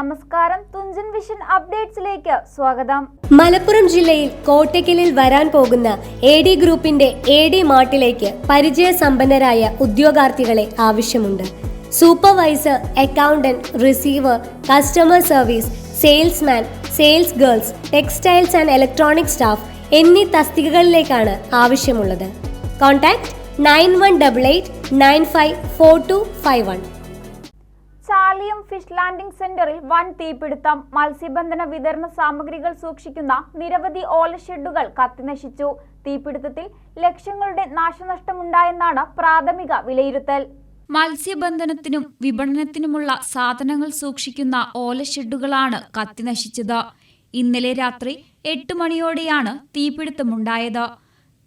നമസ്കാരം. തുഞ്ചൻ വിഷൻ അപ്ഡേറ്റ്സിലേക്ക് സ്വാഗതം. മലപ്പുറം ജില്ലയിൽ കോട്ടയ്ക്കലിൽ വരാൻ പോകുന്ന എ ഡി ഗ്രൂപ്പിന്റെ എ ഡി മാർട്ടിലേക്ക് പരിചയസമ്പന്നരായ ഉദ്യോഗാർത്ഥികളെ ആവശ്യമുണ്ട്. Supervisor accountant receiver customer service salesman sales girls textiles and electronic staff എന്നീ തസ്തികകളിലേക്കാണ് ആവശ്യമുള്ളത്. Contact nine one double eight nine five four two five one. Chaliyam fish landing സെന്ററിൽ വൻ തീപിടുത്തം മത്സ്യബന്ധന വിതരണ സാമഗ്രികൾ സൂക്ഷിക്കുന്ന നിരവധി ഓല ഓലഷെഡുകൾ കത്തിനശിച്ചു. തീപിടുത്തത്തിൽ ലക്ഷങ്ങളുടെ നാശനഷ്ടമുണ്ടായെന്നാണ് പ്രാഥമിക വിലയിരുത്തൽ. മത്സ്യബന്ധനത്തിനും വിപണനത്തിനുമുള്ള സാധനങ്ങൾ സൂക്ഷിക്കുന്ന ഓല ഓലഷെഡുകളാണ് കത്തിനശിച്ചത്. ഇന്നലെ രാത്രി എട്ട് മണിയോടെയാണ് തീപിടുത്തമുണ്ടായത്.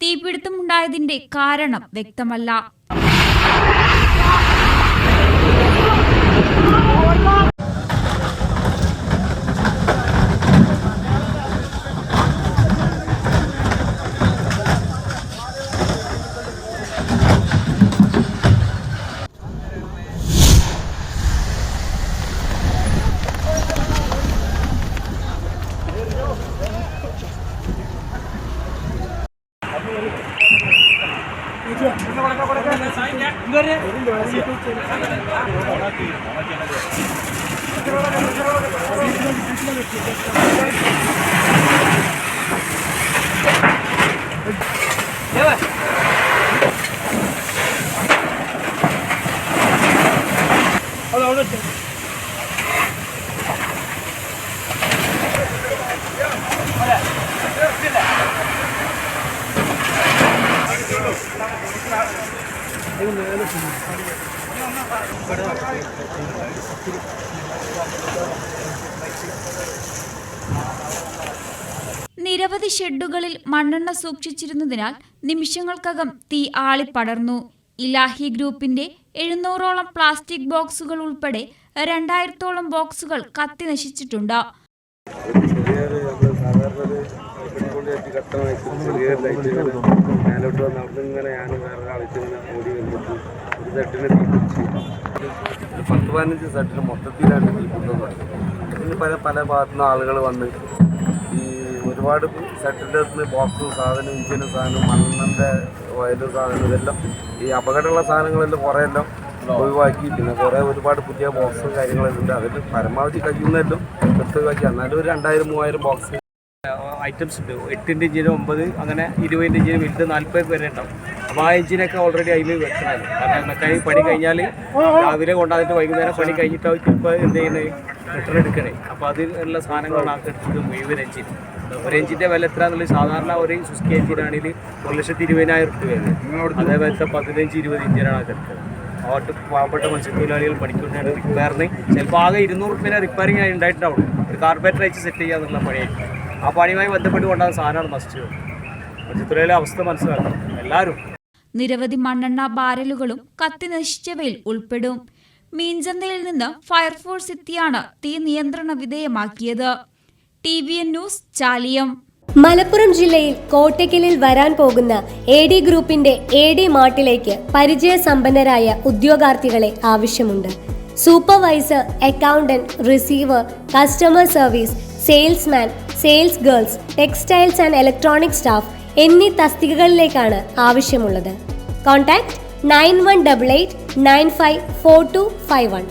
തീപിടുത്തമുണ്ടായതിന്റെ കാരണം വ്യക്തമല്ല. Hola, hola. നിരവധി ഷെഡുകളിൽ മണ്ണെണ്ണ സൂക്ഷിച്ചിരുന്നതിനാൽ നിമിഷങ്ങൾക്കകം തീ ആളിപ്പടർന്നു ഇലാഹി ഗ്രൂപ്പിന്റെ എഴുന്നൂറോളം പ്ലാസ്റ്റിക് ബോക്സുകൾ ഉൾപ്പെടെ രണ്ടായിരത്തോളം ബോക്സുകൾ കത്തി നശിച്ചിട്ടുണ്ട്. ചെറിയൊരു കട്ടമായി മേലോട്ട് വന്ന് അവിടെ ഇങ്ങനെ ഞാൻ വേറെ ആൾക്ക് ഇങ്ങനെ വന്നിട്ട് ഒരു തട്ടിനെ തീ പത്ത് പതിനഞ്ച് തട്ടിന് മൊത്തത്തിലാണ് തീ പിടുത്തം തുടങ്ങി അതിന് പല പല ഭാഗത്തുനിന്ന് ആളുകൾ വന്ന് ഈ ഒരുപാട് സെറ്റിന്റെ അടുത്ത് ബോക്സും സാധനം ഇഞ്ചിനും സാധനം മണ്ണിന്റെ വയലും സാധനം ഇതെല്ലാം ഈ അപകടമുള്ള സാധനങ്ങളെല്ലാം കുറേ എല്ലാം ഒഴിവാക്കി പിന്നെ കുറേ ഒരുപാട് പുതിയ ബോക്സും കാര്യങ്ങളെല്ലാം ഉണ്ട് അതിൽ പരമാവധി കഴിയുന്നതെല്ലാം എടുത്ത് ഒഴിവാക്കി എന്നാലും ഒരു രണ്ടായിരം മൂവായിരം ബോക്സ് ഐറ്റംസ് ഉണ്ട്. എട്ടിന്റെ ഇഞ്ചിന് ഒമ്പത് അങ്ങനെ ഇരുപതിന്റെ ഇഞ്ചിന് വലുത് നാൽപ്പത് വരെ ഉണ്ടാവും. അപ്പോൾ ആ എഞ്ചിനൊക്കെ ഓൾറെഡി അതിൽ വെക്കണം കാരണം മെക്കാനിക് പണി കഴിഞ്ഞാൽ രാവിലെ കൊണ്ടാന്നിട്ട് വൈകുന്നേരം പണി കഴിഞ്ഞിട്ട് ചിലപ്പോൾ എന്ത് ചെയ്യുന്നത് വെട്ടർ എടുക്കണേ. അപ്പോൾ അതിനുള്ള സാധനങ്ങളാണ് ആ എടുത്തത് മുഴുവൻ എഞ്ചിൻ ഒരു എഞ്ചിന്റെ വില എത്ര എന്നുള്ളത് സാധാരണ ഒരു സുസ്കി എഞ്ചിനാണെങ്കിൽ ഒരു ലക്ഷത്തി ഇരുപതിനായിരം രൂപയാണ് വരുന്നത് അതേപോലത്തെ പതിനഞ്ച് ഇരുപത് ഇഞ്ചിനാണ് അത് എടുക്കുന്നത് ഓട്ട് പാവപ്പെട്ട മത്സ്യത്തൊഴിലാളികൾ പഠിക്കുന്നതിന് റിപ്പയറിന് ചിലപ്പോൾ ആകെ ഇരുന്നൂറ് റുപ്യ റിപ്പയറിങ് ഉണ്ടായിട്ടുണ്ടാവും. ഒരു കാർപ്പറേറ്റർ അയച്ച് സെറ്റ് ചെയ്യാന്നുള്ള പണിയായിരിക്കും. ആ പണിയുമായി ബന്ധപ്പെട്ട് കൊണ്ടാകുന്ന സാധനമാണ് മസ്റ്റ് ചിത്രയിലെ അവസ്ഥ മനസ്സിലാക്കണം. എല്ലാവരും. നിരവധി മണ്ണെണ്ണ ബാരലുകളും കത്തി നശിച്ചവയിൽ ഉൾപ്പെടും. മീൻചന്തയിൽ നിന്ന് ഫയർഫോഴ്സ് എത്തിയാണ് തീ നിയന്ത്രണ വിധേയമാക്കിയത്. T V N news Chaliyam. Malappuram ജില്ലയിൽ കോട്ടയ്ക്കലിൽ വരാൻ പോകുന്ന എ ഡി ഗ്രൂപ്പിന്റെ എ ഡി മാർട്ടിലേക്ക് പരിചയസമ്പന്നരായ ഉദ്യോഗാർത്ഥികളെ ആവശ്യമുണ്ട്. Supervisor accountant receiver customer service salesman sales girls textiles and electronic staff എന്നീ തസ്തികകളിലേക്കാണ് ആവശ്യമുള്ളത്. Contact nine one double eight nine five four two five one.